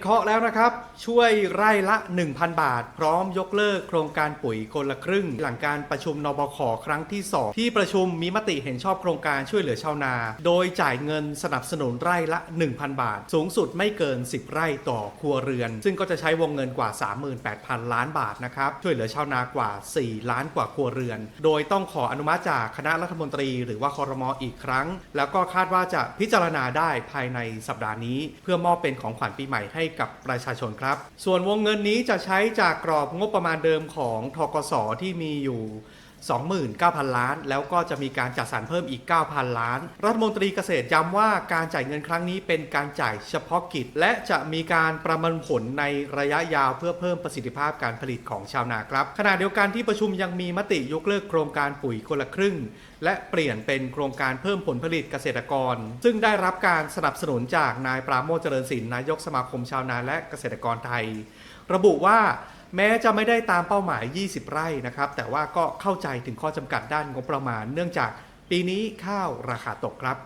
เคาะแล้วนะครับ ช่วยไร่ละ 1,000 บาท พร้อมยกเลิกโครงการปุ๋ยคนละครึ่ง หลังการประชุมนบขครั้งที่ 2 ที่ประชุมมีมติเห็นชอบโครงการช่วยเหลือชาวนา โดยจ่ายเงินสนับสนุนไร่ละ 1,000 บาท สูงสุดไม่เกิน 10 ไร่ต่อครัวเรือน ซึ่งก็จะใช้วงเงินกว่า 38,000 ล้านบาทนะครับช่วยเหลือชาวนากว่า 4 ล้านกว่าครัวเรือน โดยต้องขออนุมัติจากคณะรัฐมนตรี หรือว่าคอรมออีกครั้ง แล้วก็คาดว่าจะพิจารณาได้ภายในสัปดาห์นี้ เพื่อมอบเป็นของขวัญปีใหม่ให้กับประชาชนครับ ส่วนวงเงินนี้จะใช้จากกรอบงบประมาณเดิมของทกสที่มีอยู่ 29,000 ล้าน แล้วก็จะมีการจัดสรรเพิ่มอีก 9,000 ล้าน รัฐมนตรีเกษตรย้ำว่าการจ่ายเงินครั้งนี้เป็นการจ่ายเฉพาะกิจ และจะมีการประเมินผลในระยะยาวเพื่อเพิ่มประสิทธิภาพการผลิตของชาวนาครับ ขณะเดียวกันที่ประชุมยังมีมติยกเลิกโครงการปุ๋ยคนละครึ่ง และเปลี่ยนเป็นโครงการเพิ่มผลผลิตเกษตรกร ซึ่งได้รับการสนับสนุนจากนายปราโมชเจริญศิลป์นายกสมาคมชาวนาและเกษตรกรไทย ระบุว่า แม้จะไม่ได้ตามเป้าหมาย 20 ไร่นะครับ แต่ว่าก็เข้าใจถึงข้อจำกัดด้านงบประมาณ เนื่องจากปีนี้ข้าวราคาตกครับ